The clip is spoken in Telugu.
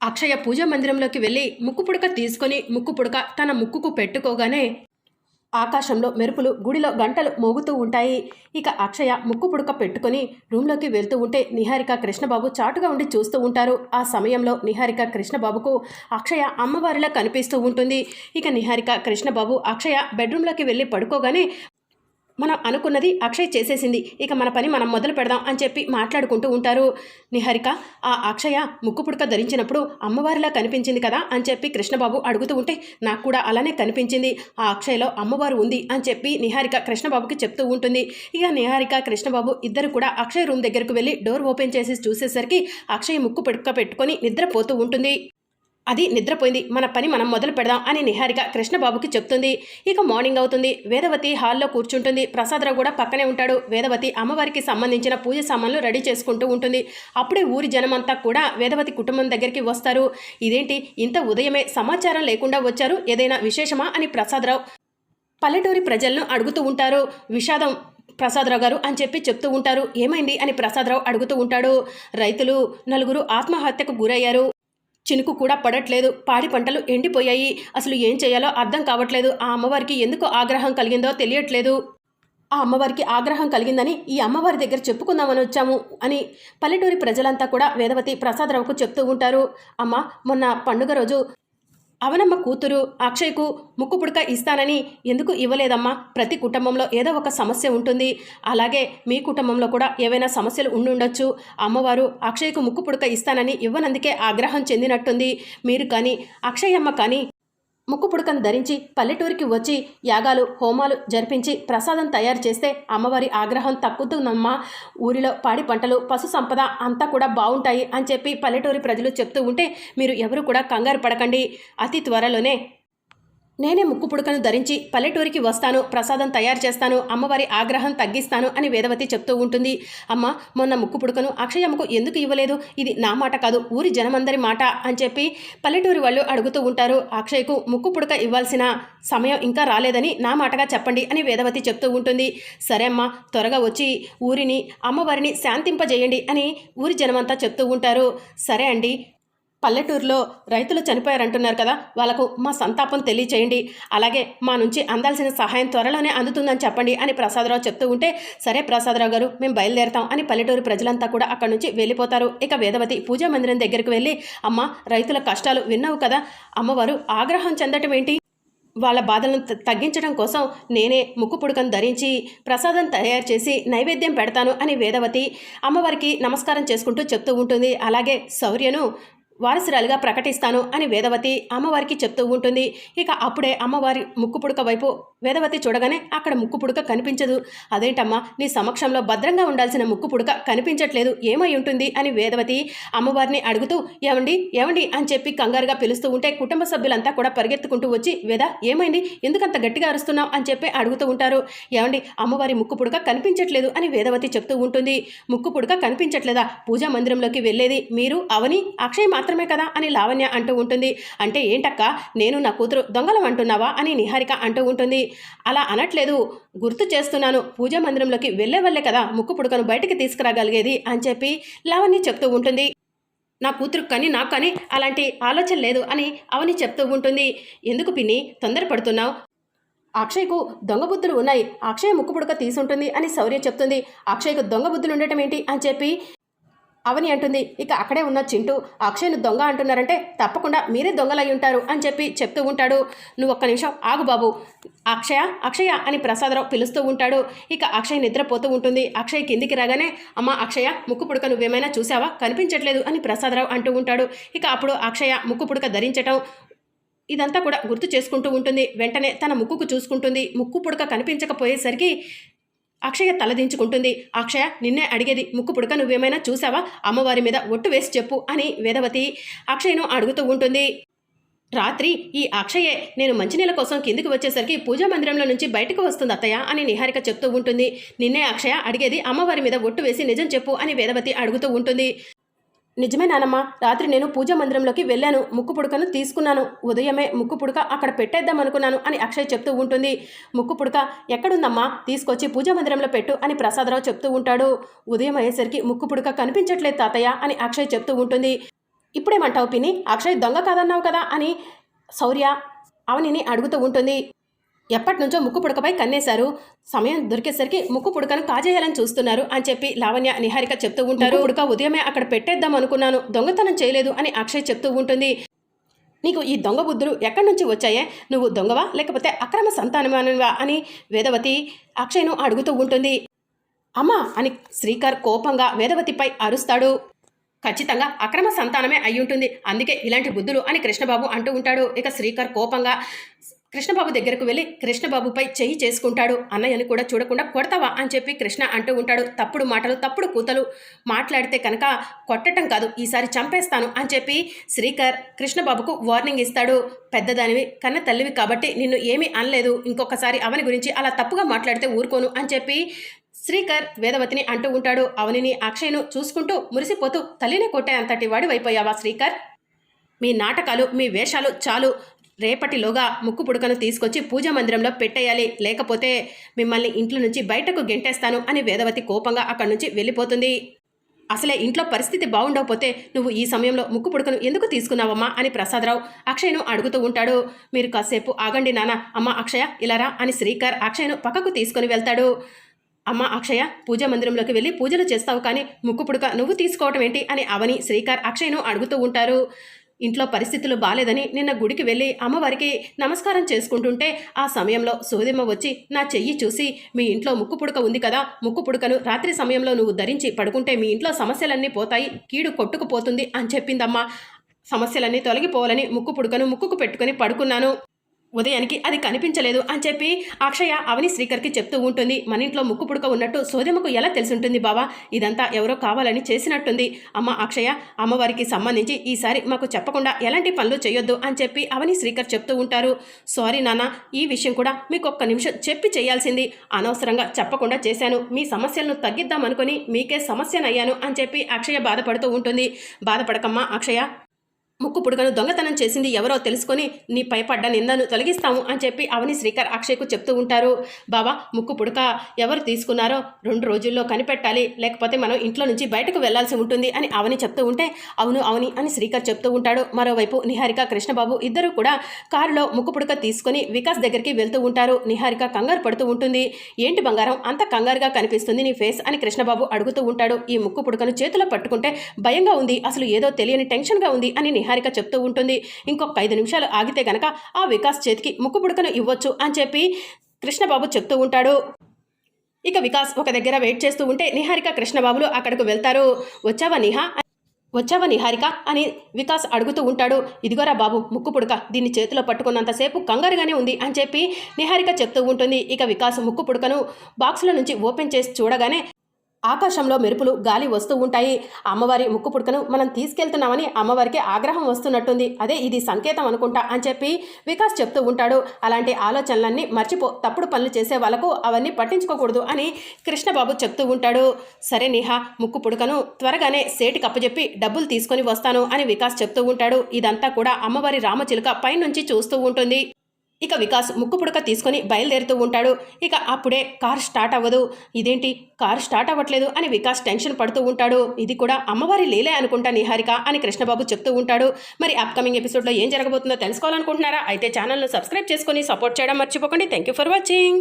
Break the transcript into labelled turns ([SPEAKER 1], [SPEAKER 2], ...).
[SPEAKER 1] అక్షయ పూజా మందిరంలోకి వెళ్ళి ముక్కు పుడక తీసుకొని ముక్కు పుడక తన ముక్కుకు పెట్టుకోగానే ఆకాశంలో మెరుపులు గుడిలో గంటలు మోగుతూ ఉంటాయి. ఇక అక్షయ ముక్కు పుడక పెట్టుకొని రూమ్లోకి వెళ్తూ ఉంటే నిహారిక కృష్ణబాబు చాటుగా ఉండి చూస్తూ ఉంటారు. ఆ సమయంలో నిహారిక కృష్ణబాబుకు అక్షయ అమ్మవారిలా కనిపిస్తూ ఉంటుంది. ఇక నిహారిక కృష్ణబాబు అక్షయ బెడ్రూమ్లోకి వెళ్ళి పడుకోగానే మనం అనుకున్నది అక్షయ్ చేసేసింది. ఇక మన పని మనం మొదలు పెడదాం అని చెప్పి మాట్లాడుకుంటూ ఉంటారు. నిహారిక ఆ అక్షయ ముక్కు పుడక ధరించినప్పుడు అమ్మవారిలా కనిపించింది కదా అని చెప్పి కృష్ణబాబు అడుగుతూ ఉంటే నాకు కూడా అలానే కనిపించింది. ఆ అక్షయలో అమ్మవారు ఉంది అని చెప్పి నిహారిక కృష్ణబాబుకి చెప్తూ ఉంటుంది. ఇక నిహారిక కృష్ణబాబు ఇద్దరు కూడా అక్షయ్ రూమ్ దగ్గరకు వెళ్ళి డోర్ ఓపెన్ చేసి చూసేసరికి అక్షయ్ ముక్కు పుడక పెట్టుకొని నిద్రపోతూ ఉంటుంది. అది నిద్రపోయింది. మన పని మనం మొదలు పెడదాం అని నిహారిక కృష్ణబాబుకి చెప్తుంది. ఇక మార్నింగ్ అవుతుంది. వేదవతి హాల్లో కూర్చుంటుంది. ప్రసాదరావు కూడా పక్కనే ఉంటాడు. వేదవతి అమ్మవారికి సంబంధించిన పూజ సామాన్లు రెడీ చేసుకుంటూ ఉంటుంది. అప్పుడే ఊరి జనమంతా కూడా వేదవతి కుటుంబం దగ్గరికి వస్తారు. ఇదేంటి? ఇంత ఉదయమే సమాచారం లేకుండా వచ్చారు. ఏదైనా విశేషమా? అని ప్రసాదరావు పల్లెటూరి ప్రజలను అడుగుతూ ఉంటారు. విషాదం ప్రసాదరావు గారు అని చెప్పి చెప్తూ ఉంటారు. ఏమైంది? అని ప్రసాదరావు అడుగుతూ ఉంటాడు. రైతులు నలుగురు ఆత్మహత్యకు గురయ్యారు. చినుకు కూడా పడట్లేదు. పాడి పంటలు ఎండిపోయాయి. అసలు ఏం చేయాలో అర్థం కావట్లేదు. ఆ అమ్మవారికి ఎందుకు ఆగ్రహం కలిగిందో తెలియట్లేదు. ఆ అమ్మవారికి ఆగ్రహం కలిగిందని ఈ అమ్మవారి దగ్గర చెప్పుకుందామని వచ్చాము అని పల్లెటూరి ప్రజలంతా కూడా వేదవతి ప్రసాదరావుకు చెప్తూ ఉంటారు. అమ్మ మొన్న పండుగ రోజు అవనమ్మ కూతురు అక్షయ్కు ముక్కు పుడక ఇస్తానని ఎందుకు ఇవ్వలేదమ్మా? ప్రతి కుటుంబంలో ఏదో ఒక సమస్య ఉంటుంది. అలాగే మీ కుటుంబంలో కూడా ఏవైనా సమస్యలు ఉండుండొచ్చు అమ్మవారు అక్షయ్కు ముక్కు పుడక ఇస్తానని ఇవ్వనందుకే ఆగ్రహం చెందినట్టుంది. మీరు కానీ అక్షయమ్మ కానీ ముక్కు పుడకను ధరించి పల్లెటూరికి వచ్చి యాగాలు హోమాలు జరిపించి ప్రసాదం తయారు చేస్తే అమ్మవారి ఆగ్రహం తక్కుతుందమ్మా ఊరిలో పాడి పంటలు పశు సంపద అంతా కూడా బాగుంటాయి అని చెప్పి పల్లెటూరి ప్రజలు చెప్తూ ఉంటే మీరు ఎవరు కూడా కంగారు పడకండి. అతి త్వరలోనే నేనే ముక్కు పుడకను ధరించి పల్లెటూరికి వస్తాను ప్రసాదం తయారు చేస్తాను అమ్మవారి ఆగ్రహం తగ్గిస్తాను అని వేదవతి చెప్తూ ఉంటుంది. అమ్మ మొన్న ముక్కు పుడకను అక్షయమ్మకు ఎందుకు ఇవ్వలేదు? ఇది నా మాట కాదు ఊరి జనమందరి మాట అని చెప్పి పల్లెటూరి వాళ్ళు అడుగుతూ ఉంటారు. అక్షయ్కు ముక్కు పుడక ఇవ్వాల్సిన సమయం ఇంకా రాలేదని నా మాటగా చెప్పండి అని వేదవతి చెప్తూ ఉంటుంది. సరే అమ్మ త్వరగా వచ్చి ఊరిని అమ్మవారిని శాంతింపజేయండి అని ఊరి జనమంతా చెప్తూ ఉంటారు. సరే అండి పల్లెటూరులో రైతులు చనిపోయారంటున్నారు కదా వాళ్ళకు మా సంతాపం తెలియచేయండి. అలాగే మా నుంచి అందాల్సిన సహాయం త్వరలోనే అందుతుందని చెప్పండి అని ప్రసాదరావు చెప్తూ ఉంటే సరే ప్రసాదరావు గారు మేము బయలుదేరుతాం అని పల్లెటూరు ప్రజలంతా కూడా అక్కడి నుంచి వెళ్ళిపోతారు. ఇక వేదవతి పూజా మందిరం దగ్గరికి వెళ్ళి అమ్మ రైతుల కష్టాలు విన్నావు కదా అమ్మవారు ఆగ్రహం చెందటం ఏంటి? వాళ్ళ బాధలను తగ్గించడం కోసం నేనే ముక్కు పుడకను ధరించి ప్రసాదం తయారు చేసి నైవేద్యం పెడతాను అని వేదవతి అమ్మవారికి నమస్కారం చేసుకుంటూ చెప్తూ ఉంటుంది. అలాగే శౌర్యను వారసురాలుగా ప్రకటిస్తాను అని వేదవతి అమ్మవారికి చెప్తూ ఉంటుంది. ఇక అప్పుడే అమ్మవారి ముక్కు పుడక వైపు వేదవతి చూడగానే అక్కడ ముక్కు పుడక కనిపించదు. అదేంటమ్మా నీ సమక్షంలో భద్రంగా ఉండాల్సిన ముక్కు పుడక కనిపించట్లేదు. ఏమై ఉంటుంది? అని వేదవతి అమ్మవారిని అడుగుతూ ఏమండి? ఏమండి? అని చెప్పి కంగారుగా పిలుస్తూ ఉంటే కుటుంబ సభ్యులంతా కూడా పరిగెత్తుకుంటూ వచ్చి వేద ఏమైంది? ఎందుకంత గట్టిగా అరుస్తున్నావు? అని చెప్పి అడుగుతూ ఉంటారు. ఏమండి? అమ్మవారి ముక్కు పుడక కనిపించట్లేదు అని వేదవతి చెప్తూ ఉంటుంది. ముక్కు పుడక కనిపించట్లేదా? పూజా మందిరంలోకి వెళ్ళేది మీరు అవని అక్షయ్ మాత్రమే కదా అని లావణ్య అంటూ ఉంటుంది. అంటే ఏంటక్క నేను నా కూతురు దొంగలం అంటున్నావా అని నిహారిక అంటూ ఉంటుంది. అలా అనట్లేదు. గుర్తు చేస్తున్నాను. పూజా మందిరంలోకి వెళ్ళే వల్లే కదా ముక్కు పుడకను బయటికి తీసుకురాగలిగేది అని చెప్పి లావణ్య చెప్తూ ఉంటుంది. నా కూతురు కానీ నాకు కానీ అలాంటి ఆలోచన లేదు అని అవని చెప్తూ ఉంటుంది. ఎందుకు పిన్ని? తొందరపడుతున్నావు అక్షయ్కు దొంగ బుద్ధులు ఉన్నాయి. అక్షయ్ ముక్కు పుడక తీసుంటుంది అని శౌర్య చెప్తుంది. అక్షయ్కు దొంగ బుద్ధులు ఉండటం ఏంటి అని చెప్పి అవని అంటుంది. ఇక అక్కడే ఉన్న చింటూ అక్షయ్ను దొంగ అంటున్నారంటే తప్పకుండా మీరే దొంగలయ్యి ఉంటారు అని చెప్పి చెప్తూ ఉంటాడు. నువ్వు ఒక్క నిమిషం ఆగు బాబు. అక్షయ అక్షయ అని ప్రసాదరావు పిలుస్తూ ఉంటాడు. ఇక అక్షయ్ నిద్రపోతూ ఉంటుంది. అక్షయ్ కిందికి రాగానే అమ్మ అక్షయ ముక్కు పుడక నువ్వేమైనా చూసావా? కనిపించట్లేదు అని ప్రసాదరావు అంటూ ఉంటాడు. ఇక అప్పుడు అక్షయ ముక్కు పుడక ధరించటం ఇదంతా కూడా గుర్తు చేసుకుంటూ ఉంటుంది. వెంటనే తన ముక్కుకు చూసుకుంటుంది. ముక్కు పుడక కనిపించకపోయేసరికి అక్షయ తలదించుకుంటుంది. అక్షయ నిన్నే అడిగేది ముక్కు పుడక నువ్వేమైనా చూసావా? అమ్మవారి మీద ఒట్టు వేసి చెప్పు అని వేదవతి అక్షయ్ను అడుగుతూ ఉంటుంది. రాత్రి ఈ అక్షయే నేను మంచినీళ్ళ కోసం కిందికి వచ్చేసరికి పూజా మందిరంలో నుంచి బయటకు వస్తుంది అత్తయ్య అని నిహారిక చెప్తూ ఉంటుంది. నిన్నే అక్షయ అడిగేది అమ్మవారి మీద ఒట్టు వేసి నిజం చెప్పు అని వేదవతి అడుగుతూ ఉంటుంది. నిజమే నానమ్మ రాత్రి నేను పూజా మందిరంలోకి వెళ్ళాను ముక్కు పుడకను తీసుకున్నాను. ఉదయమే ముక్కు పుడక అక్కడ పెట్టేద్దాం అనుకున్నాను అని అక్షయ్ చెప్తూ ఉంటుంది. ముక్కు పుడక ఎక్కడుందమ్మా? తీసుకొచ్చి పూజా మందిరంలో పెట్టు అని ప్రసాదరావు చెప్తూ ఉంటాడు. ఉదయం అయ్యేసరికి ముక్కు పుడక కనిపించట్లేదు తాతయ్య అని అక్షయ్ చెప్తూ ఉంటుంది. ఇప్పుడేమంటావు పిని అక్షయ్ దొంగ కాదన్నావు కదా అని శౌర్య అవనిని అడుగుతూ ఉంటుంది. ఎప్పటి నుంచో ముక్కు పుడకపై కన్నేశారు. సమయం దొరికేసరికి ముక్కు పుడకను కాజేయాలని చూస్తున్నారు అని చెప్పి లావణ్య నిహారిక చెప్తూ ఉంటారు. పుడక ఉదయమే అక్కడ పెట్టేద్దాం అనుకున్నాను. దొంగతనం చేయలేదు అని అక్షయ్ చెప్తూ ఉంటుంది. నీకు ఈ దొంగ బుద్ధులు ఎక్కడి నుంచి వచ్చాయే? నువ్వు దొంగవా? లేకపోతే అక్రమ సంతానమానవా? అని వేదవతి అక్షయ్ను అడుగుతూ ఉంటుంది. అమ్మా! అని శ్రీకర్ కోపంగా వేదవతిపై అరుస్తాడు. ఖచ్చితంగా అక్రమ సంతానమే అయ్యుంటుంది. అందుకే ఇలాంటి బుద్ధులు అని కృష్ణబాబు అంటూ ఉంటాడు. ఇక శ్రీకర్ కోపంగా కృష్ణబాబు దగ్గరకు వెళ్ళి కృష్ణబాబుపై చెయ్యి చేసుకుంటాడు. అన్నయ్యని కూడా చూడకుండా కొడతావా అని చెప్పి కృష్ణ అంటూ ఉంటాడు. తప్పుడు మాటలు తప్పుడు కూతలు మాట్లాడితే కనుక కొట్టటం కాదు. ఈసారి చంపేస్తాను అని చెప్పి శ్రీకర్ కృష్ణబాబుకు వార్నింగ్ ఇస్తాడు. పెద్దదానివి కన్న తల్లివి కాబట్టి నిన్ను ఏమీ అనలేదు. ఇంకొకసారి అవని గురించి అలా తప్పుగా మాట్లాడితే ఊరుకోను అని చెప్పి శ్రీకర్ వేదవతిని అంటూ ఉంటాడు. అవనిని అక్షయ్ను చూసుకుంటూ మురిసిపోతూ తల్లిని కొట్టే అంతటి వాడివైపోయావా శ్రీకర్? మీ నాటకాలు మీ వేషాలు చాలు. రేపటిలోగా ముక్కు పుడకను తీసుకొచ్చి పూజా మందిరంలో పెట్టేయాలి. లేకపోతే మిమ్మల్ని ఇంట్లో నుంచి బయటకు గెంటేస్తాను అని వేదవతి కోపంగా అక్కడి నుంచి వెళ్ళిపోతుంది. అసలే ఇంట్లో పరిస్థితి బాగుండకపోతే నువ్వు ఈ సమయంలో ముక్కు పుడకను ఎందుకు తీసుకున్నావమ్మా అని ప్రసాదరావు అక్షయ్ను అడుగుతూ ఉంటాడు. మీరు కాసేపు ఆగండి నాన్న. అమ్మ అక్షయ ఇలారా అని శ్రీకర్ అక్షయ్ను పక్కకు తీసుకొని వెళ్తాడు. అమ్మ అక్షయ పూజా మందిరంలోకి వెళ్ళి పూజలు చేస్తావు కానీ ముక్కు పుడక నువ్వు తీసుకోవటం ఏంటి అని అవని శ్రీకర్ అక్షయ్ను అడుగుతూ ఉంటారు. ఇంట్లో పరిస్థితులు బాలేదని నిన్న గుడికి వెళ్ళి అమ్మవారికి నమస్కారం చేసుకుంటుంటే ఆ సమయంలో సోదిమ్మ వచ్చి నా చెయ్యి చూసి మీ ఇంట్లో ముక్కు పుడక ఉంది కదా ముక్కు పుడకను రాత్రి సమయంలో నువ్వు ధరించి పడుకుంటే మీ ఇంట్లో సమస్యలన్నీ పోతాయి కీడు కొట్టుకుపోతుంది అని చెప్పిందమ్మా. సమస్యలన్నీ తొలగిపోవాలని ముక్కు పుడకను ముక్కుకు పెట్టుకొని పడుకున్నాను. ఉదయానికి అది కనిపించలేదు అని చెప్పి అక్షయ అవని శ్రీకర్కి చెప్తూ ఉంటుంది. మన ఇంట్లో ముక్కు పుడక ఉన్నట్టు సోదెమ్మకు ఎలా తెలుసుంటుంది బావా? ఇదంతా ఎవరో కావాలని చేసినట్టుంది. అమ్మ అక్షయ అమ్మవారికి సంబంధించి ఈసారి మాకు చెప్పకుండా ఎలాంటి పనులు చేయొద్దు అని చెప్పి అవని శ్రీకర్ చెప్తూ ఉంటారు. సారీ నాన్న ఈ విషయం కూడా మీకు ఒక్క నిమిషం చెప్పి చేయాల్సింది. అనవసరంగా చెప్పకుండా చేశాను. మీ సమస్యలను తగ్గిద్దామనుకుని మీకే సమస్యనయ్యాను అని చెప్పి అక్షయ బాధపడుతూ ఉంటుంది. బాధపడకమ్మా అక్షయ. ముక్కు పుడకను దొంగతనం చేసింది ఎవరో తెలుసుకొని నీ పైపడ్డ నిందను తొలగిస్తాము అని చెప్పి అవని శ్రీకర్ అక్షయ్కు చెప్తూ ఉంటారు. బాబా ముక్కు పుడక ఎవరు తీసుకున్నారో రెండు రోజుల్లో కనిపెట్టాలి. లేకపోతే మనం ఇంట్లో నుంచి బయటకు వెళ్ళాల్సి ఉంటుంది అని అవని చెప్తూ ఉంటే అవును అవని అని శ్రీకర్ చెప్తూ ఉంటాడు. మరోవైపు నిహారిక కృష్ణబాబు ఇద్దరు కూడా కారులో ముక్కు పుడక తీసుకొని వికాస్ దగ్గరికి వెళ్తూ ఉంటారు. నిహారిక కంగారు పడుతూ ఉంటుంది. ఏంటి బంగారం? అంత కంగారుగా కనిపిస్తుంది నీ ఫేస్ అని కృష్ణబాబు అడుగుతూ ఉంటాడు. ఈ ముక్కు పుడకను చేతిలో పట్టుకుంటే భయంగా ఉంది. అసలు ఏదో తెలియని టెన్షన్గా ఉంది అని నిహారిక నిహారిక చెప్తూ ఉంటుంది. ఇంకొక ఐదు నిమిషాలు ఆగితే గనక ఆ వికాస్ చేతికి ముక్కు పుడకను ఇవ్వచ్చు అని చెప్పి కృష్ణబాబు చెప్తూ ఉంటాడు. ఇక వికాస్ ఒక దగ్గర వెయిట్ చేస్తూ ఉంటే నిహారిక కృష్ణబాబులు అక్కడికి వెళ్తారు. వచ్చావా నిహా? వచ్చావా నిహారిక? అని వికాస్ అడుగుతూ ఉంటాడు. ఇదిగోరా బాబు ముక్కు పుడక. దీన్ని చేతిలో పట్టుకున్నంతసేపు కంగారుగానే ఉంది అని చెప్పి నిహారిక చెప్తూ ఉంటుంది. ఇక వికాస్ ముక్కు పుడకను బాక్సుల నుంచి ఓపెన్ చేసి చూడగానే ఆకాశంలో మెరుపులు గాలి వస్తూ ఉంటాయి. అమ్మవారి ముక్కు పుడకను మనం తీసుకెళ్తున్నామని అమ్మవారికి ఆగ్రహం వస్తున్నట్టుంది. అదే ఇది సంకేతం అనుకుంటా అని చెప్పి వికాస్ చెప్తూ ఉంటాడు. అలాంటి ఆలోచనలన్నీ మర్చిపో తప్పుడు పనులు చేసే వాళ్ళకు అవన్నీ పట్టించుకోకూడదు అని కృష్ణబాబు చెప్తూ ఉంటాడు. సరే నిహా ముక్కు పుడకను త్వరగానే సేటి కప్పచెప్పి డబ్బులు తీసుకొని వస్తాను అని వికాస్ చెప్తూ ఉంటాడు. ఇదంతా కూడా అమ్మవారి రామచిలుక పైనుంచి చూస్తూ ఉంటుంది. ఇక వికాస్ ముక్కు పుడక తీసుకొని బయలుదేరుతూ ఉంటాడు. ఇక అప్పుడే కార్ స్టార్ట్ అవ్వదు. ఇదేంటి? కార్ స్టార్ట్ అవ్వట్లేదు అని వికాస్ టెన్షన్ పడుతూ ఉంటాడు. ఇది కూడా అమ్మవారి లీలే అనుకుంటా నిహారిక అని కృష్ణబాబు చెప్తూ ఉంటాడు. మరి అప్కమింగ్ ఎపిసోడ్లో ఏం జరగబోతుందో తెలుసుకోవాలనుకుంటున్నారా? అయితే ఛానల్ను సబ్స్క్రైబ్ చేసుకొని సపోర్ట్ చేయడం మర్చిపోకండి. Thank you for watching